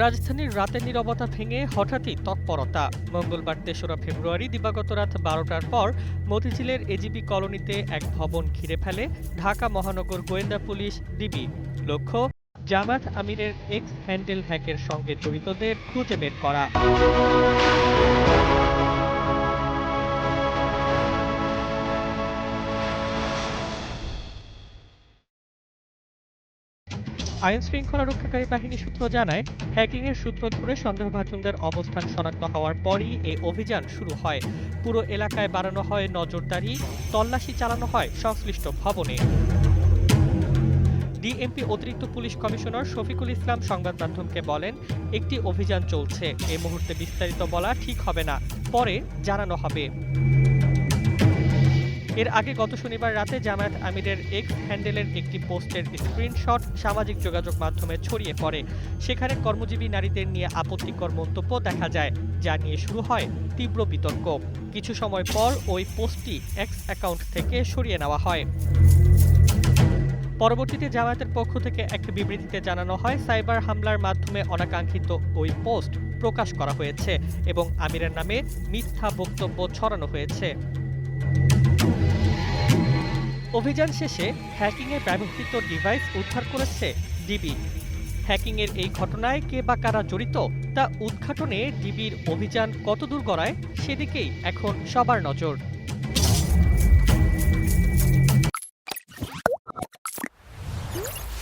রাজধানীর রাতে নিরবতা ভেঙে হঠাৎই তৎপরতা। মঙ্গলবার তেসরা ফেব্রুয়ারি দিবাগত রাত বারোটার পর মতিঝিলের এজিবি কলোনিতে এক ভবন ঘিরে ফেলে ঢাকা মহানগর গোয়েন্দা পুলিশ ডিবি। লক্ষ্য, জামাত আমিরের এক্স হ্যান্ডেল হ্যাকের সঙ্গে জড়িতদের খুঁজে বের করা। আইন শৃঙ্খলা রক্ষাকারী বাহিনী সূত্র জানায় হ্যাকিং এর সূত্র ধরে সন্দেহভাজনদের অবস্থান শনাক্ত হওয়ার পরই এই অভিযান শুরু হয়। পুরো এলাকায় বাড়ানো হয় নজরদারি, তল্লাশি চালানো হয় সংশ্লিষ্ট ভবনে। ডিএমপি অতিরিক্ত পুলিশ কমিশনার শফিকুল ইসলাম সংবাদ মাধ্যমকে বলেন, একটি অভিযান চলছে। এই মুহূর্তে বিস্তারিত বলা ঠিক হবে না। পরে জানানো হবে। এর আগে গত শনিবার রাতে জামায়াত আমিরের এক্স হ্যান্ডেলের একটি পোস্টের স্ক্রিনশট সামাজিক যোগাযোগ মাধ্যমে ছড়িয়ে পড়ে। সেখানে কর্মজীবী নারীদের নিয়ে আপত্তিকর মন্তব্য দেখা যায়, যা নিয়ে শুরু হয় তীব্র বিতর্ক। কিছু সময় পর ওই পোস্টটি এক্স অ্যাকাউন্ট থেকে সরিয়ে নেওয়া হয়। পরবর্তীতে জামায়াতের পক্ষ থেকে এক বিবৃতিতে জানানো হয়, সাইবার হামলার মাধ্যমে অনাকাঙ্ক্ষিত ওই পোস্ট প্রকাশ করা হয়েছে এবং আমিরের নামে মিথ্যা বক্তব্য ছড়ানো হয়েছে। অভিযান শেষে হ্যাকিংয়ে ব্যবহৃত ডিভাইস উদ্ধার করেছে ডিবি। হ্যাকিংয়ের এই ঘটনায় কে বা কারা জড়িত তা উদ্ঘাটনে ডিবির অভিযান কতদূর গড়ায় সেদিকেই এখন সবার নজর।